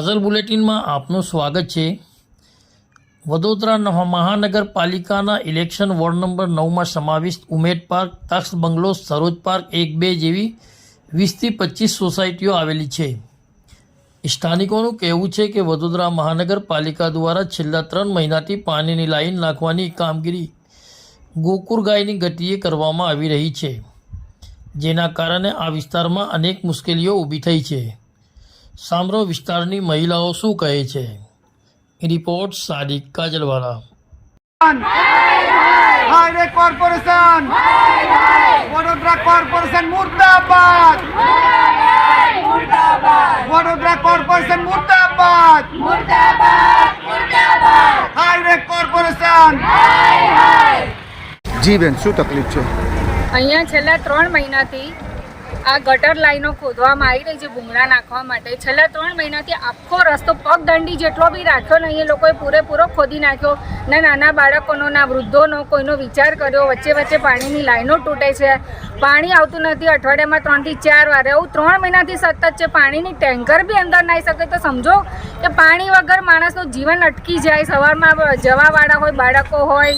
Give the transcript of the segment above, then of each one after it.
કાઝલ બુલેટિનમાં આપનું સ્વાગત છે. વડોદરા મહાનગરપાલિકાના ઇલેક્શન વોર્ડ નંબર નવમાં સમાવિષ્ટ ઉમેદ પાર્ક, તક્ષ બંગલો, સરોજ પાર્ક એક બે જેવી વીસથી પચીસ સોસાયટીઓ આવેલી છે. સ્થાનિકોનું કહેવું છે કે વડોદરા મહાનગરપાલિકા દ્વારા છેલ્લા ત્રણ મહિનાથી પાણીની લાઈન નાખવાની કામગીરી ગોકુર ગાયની ગતિએ કરવામાં આવી રહી છે, જેના કારણે આ વિસ્તારમાં અનેક મુશ્કેલીઓ ઊભી થઈ છે. સામરો વિસ્તારની મહિલાઓ શું કહે છે. Report Sadiq Kajalwala. Corporation. Vadodara corporation મુર્દાબાદ. Vadodara corporation મુર્દાબાદ. Highway corporation. જી બેન શું તકલીફ છે? અહીંયા છેલ્લા ત્રણ મહિનાથી આ ગટર લાઈનો ખોદવામાં આવી રહી છે ભૂંગળા નાખવા માટે. છેલ્લા ત્રણ મહિનાથી આખો રસ્તો પગદંડી જેટલો બી રાખ્યો ને અહીંયા લોકોએ પૂરેપૂરો ખોદી નાખ્યો. ના નાના બાળકોનો, ના વૃદ્ધોનો કોઈનો વિચાર કર્યો, વચ્ચે વચ્ચે પાણીની લાઈનો તૂટે છે. પાણી આવતું નથી, અઠવાડિયામાં ત્રણથી ચાર વાર. એવું ત્રણ મહિનાથી સતત છે, પાણીની ટેન્કર બી અંદર નાઈ શકે. તો સમજો કે પાણી વગર માણસનું જીવન અટકી જાય. સવારમાં જવાવાળા હોય, બાળકો હોય,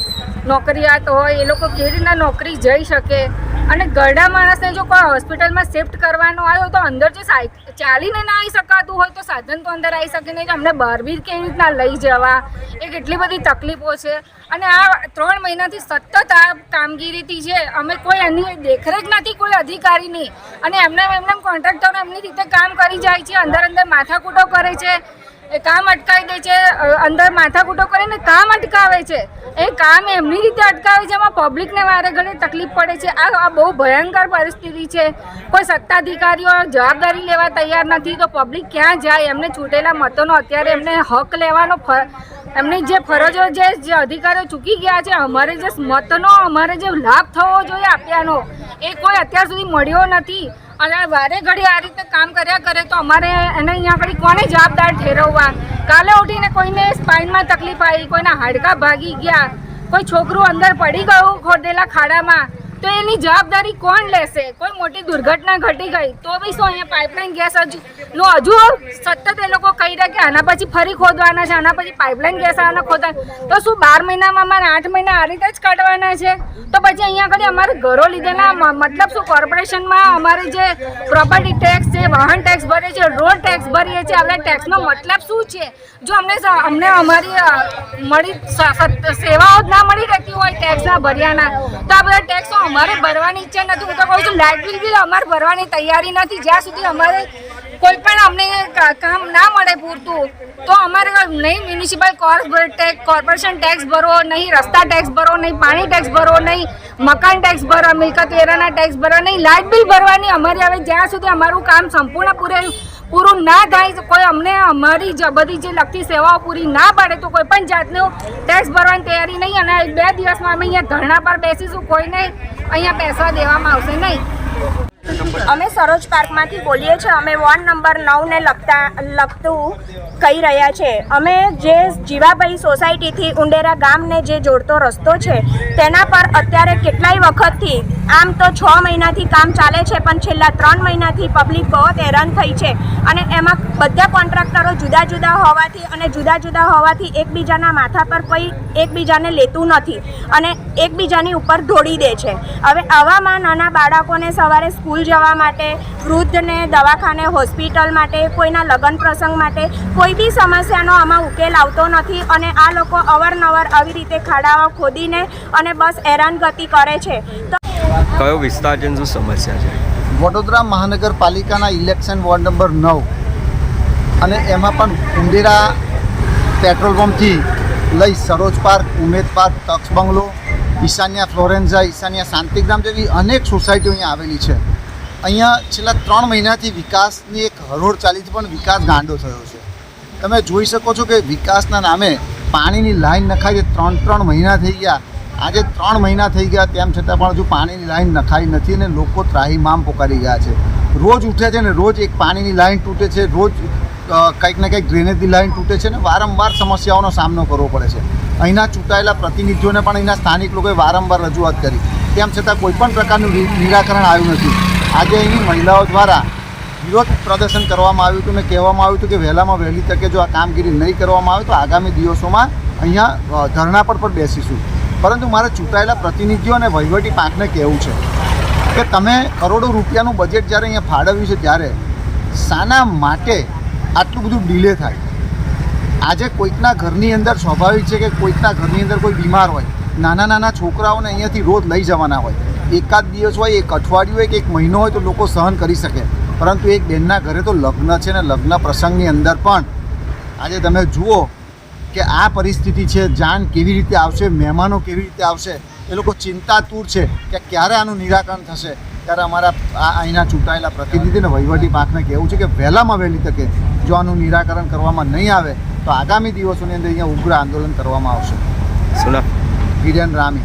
નોકરિયાત હોય, એ લોકો કેવી રીતના નોકરી જઈ શકે? અને ગરડા માણસને જો કોઈ હોસ્પિટલમાં શિફ્ટ કરવાનો આવ્યો તો અંદર જો ચાલીને ના આવી શકાતું હોય તો સાધન તો અંદર આવી શકે નહીં. અમને બહાર બી કેવી રીતના લઈ જવા? એ કેટલી બધી તકલીફો છે. અને આ ત્રણ મહિનાથી સતત આ કામગીરીથી છે અમે કોઈ એની દેખરેખ નથી, કોઈ અધિકારીની. અને એમને એમને કોન્ટ્રાક્ટરો એમની રીતે કામ કરી જાય છે, અંદર અંદર માથાકૂટો કરે છે. એ કામ અટકાવી દે છે અંદર માથાકૂટો કરીને કામ અટકાવે છે. એ કામ એમની રીતે અટકાવે છે એમાં પબ્લિકને વારે ઘણી તકલીફ પડે છે. આ આ બહુ ભયંકર પરિસ્થિતિ છે. કોઈ સત્તાધિકારીઓ જવાબદારી લેવા તૈયાર નથી, તો પબ્લિક ક્યાં જાય? એમને છૂટેલા મતોનો અત્યારે એમને હક લેવાનો એમની જે ફરજો જે જે અધિકારીઓ ચૂકી ગયા છે, અમારે જે મતનો અમારે જે લાભ થવો જોઈએ આપ્યાનો, એ કોઈ અત્યાર સુધી મળ્યો નથી. અને વારે ઘડી આ રીતે કામ કર્યા કરે તો અમારે એને અહીંયા આગળ કોને જવાબદાર ઠેરવવા? કાલે ઉઠીને કોઈને સ્પાઇનમાં તકલીફ આવી, કોઈના હાડકાં ભાગી ગયા, કોઈ છોકરું અંદર પડી ગયું ખોદેલા ખાડામાં. તો એની જવાબદારી કોણ લેશે? કોઈ મોટી દુર્ઘટના ઘટી ગઈ, તો બી શું અહીંયા પાઇપલાઇન ગેસ હજુ? નો, હજુ સતત એ લોકો કહી રહ્યા કે આના પછી ફરી ખોદવાના છે, આના પછી પાઇપલાઇન ગેસ આના ખોદવા તો શું બાર મહિનામાં અમારે આઠ મહિના આ રીતે જ કાઢવાના છે? તો પછી અહીંયા આગળ અમારે ઘરો લીધેલા મતલબ શું કોર્પોરેશનમાં અમારે જે પ્રોપર્ટી ટેક્સ છે, વાહન ટેક્સ ભરે છે રોડ ટેક્સ ભરીએ છીએ, આપણે ટેક્સનો મતલબ શું છે? જો અમને અમને અમારી મળી સેવાઓ જ ના મળી રહેતી હોય ટેક્સના ભર્યાના, તો આ બધા ટેક્સો અમારે ભરવાની ઈચ્છા નથી. હું તો કહું છું લાઇટ બિલ બિલ અમારે ભરવાની તૈયારી નથી. જ્યાં સુધી અમારે કોઈ પણ અમને કામ ના મળે પૂરતું, તો અમારે નહીં મ્યુનિસિપલ ટેક્સ કોર્પોરેશન ટેક્સ ભરો નહીં, રસ્તા ટેક્સ ભરો નહીં, પાણી ટેક્સ ભરો નહીં, મકાન ટેક્સ ભરો મિલકત વેરાના ટેક્સ ભરો નહીં. લાઇટ બિલ ભરવાની અમારી હવે જ્યાં સુધી અમારું કામ સંપૂર્ણ પૂરે પૂરું ના થાય કોઈ અમને અમારી બધી જે લગતી સેવાઓ પૂરી ના પાડે, તો કોઈ પણ જાતનું ટેક્સ ભરવાની તૈયારી નહીં. અને બે દિવસમાં અમે અહીંયા ધરણા પર બેસીશું કોઈને અહીંયા બેસવા દેવામાં આવશે નહીં. અમે સરોજ પાર્કમાંથી બોલીએ છીએ. અમે વોર્ડ નંબર નવને લગતા લગતું કહી રહ્યા છે. અમે જે જીવાભાઈ સોસાયટીથી ઉંડેરા ગામને જે જોડતો રસ્તો છે, તેના પર અત્યારે કેટલાય વખતથી આમ તો છ મહિનાથી કામ ચાલે છે, પણ છેલ્લા ત્રણ મહિનાથી પબ્લિક બહુ હેરાન થઈ છે. અને એમાં બધા કોન્ટ્રાક્ટરો જુદા જુદા હોવાથી અને જુદા જુદા હોવાથી એકબીજાના માથા પર કોઈ એકબીજાને લેતું નથી અને એકબીજાની ઉપર દોડી દે છે. હવે આવામાં નાના બાળકોને સવારે સ્કૂલ જવા માટે વૃદ્ધને દવાખાને હોસ્પિટલ માટે કોઈના લગ્ન પ્રસંગ માટે કોઈ બી સમસ્યાનો આમાં ઉકેલ આવતો નથી અને આ લોકો અવારનવાર આવી રીતે ખાડાઓ ખોદીને અને બસ હેરાનગતિ કરે છે. તો કયો વિસ્તાર છે શું સમસ્યા છે? વડોદરા મહાનગરપાલિકાના ઇલેક્શન વોર્ડ નંબર નવ અને એમાં પણ ઉંદેરા પેટ્રોલ પંપથી લઈ સરોજ પાર્ક ઉમેદ પાર્ક તક્ષ બંગલો ઈશાન્યા ફ્લોરેન્ઝા ઈશાન્યા શાંતિગ્રામ જેવી અનેક સોસાયટીઓ અહીંયા આવેલી છે. અહીંયા છેલ્લા ત્રણ મહિનાથી વિકાસની એક હરોળ ચાલી છે, પણ વિકાસ ગાંડો થયો છે. તમે જોઈ શકો છો કે વિકાસના નામે પાણીની લાઈન નખાઈ છે, ત્રણ ત્રણ મહિના થઈ ગયા. આજે ત્રણ મહિના થઈ ગયા, તેમ છતાં પણ હજુ પાણીની લાઈન નખાઈ નથી અને લોકો ત્રાહીમામ પોકારી ગયા છે. રોજ ઉઠે છે ને રોજ એક પાણીની લાઈન તૂટે છે, રોજ કંઈક ને કંઈક ડ્રેનેજની લાઈન તૂટે છે ને વારંવાર સમસ્યાઓનો સામનો કરવો પડે છે. અહીંના ચૂંટાયેલા પ્રતિનિધિઓને પણ અહીંના સ્થાનિક લોકોએ વારંવાર રજૂઆત કરી. તેમ છતાં કોઈ પણ પ્રકારનું નિરાકરણ આવ્યું નથી. આજે અહીંની મહિલાઓ દ્વારા વિરોધ પ્રદર્શન કરવામાં આવ્યું હતું ને કહેવામાં આવ્યું હતું કે વહેલામાં વહેલી તકે જો આ કામગીરી નહીં કરવામાં આવે તો આગામી દિવસોમાં અહીંયા ધરણા પર પણ બેસીશું. પરંતુ મારે ચૂંટાયેલા પ્રતિનિધિઓ અને વહીવટી પાંખને કહેવું છે કે તમે કરોડો રૂપિયાનું બજેટ જ્યારે અહીંયા ફાળવ્યું છે ત્યારે શાના માટે આટલું બધું ડીલે થાય. આજે કોઈકના ઘરની અંદર સ્વાભાવિક છે કે કોઈકના ઘરની અંદર કોઈ બીમાર હોય, નાના નાના છોકરાઓને અહીંયાથી રોજ લઈ જવાના હોય. એકાદ દિવસ હોય એક અઠવાડિયું હોય કે એક મહિનો હોય તો લોકો સહન કરી શકે. પરંતુ એક બેનના ઘરે તો લગ્ન છે ને લગ્ન પ્રસંગની અંદર પણ આજે તમે જુઓ કે આ પરિસ્થિતિ છે જાન કેવી રીતે આવશે મહેમાનો કેવી રીતે આવશે એ લોકો ચિંતાતુર છે કે ક્યારે આનું નિરાકરણ થશે. ત્યારે અમારા આ અહીંના ચૂંટાયેલા પ્રતિનિધિ અને વહીવટી પાંખને કહેવું છે કે વહેલામાં વહેલી તકે જો આનું નિરાકરણ કરવામાં નહીં આવે તો આગામી દિવસોની અંદર અહીંયા ઉગ્ર આંદોલન કરવામાં આવશે. શું નામ રામી.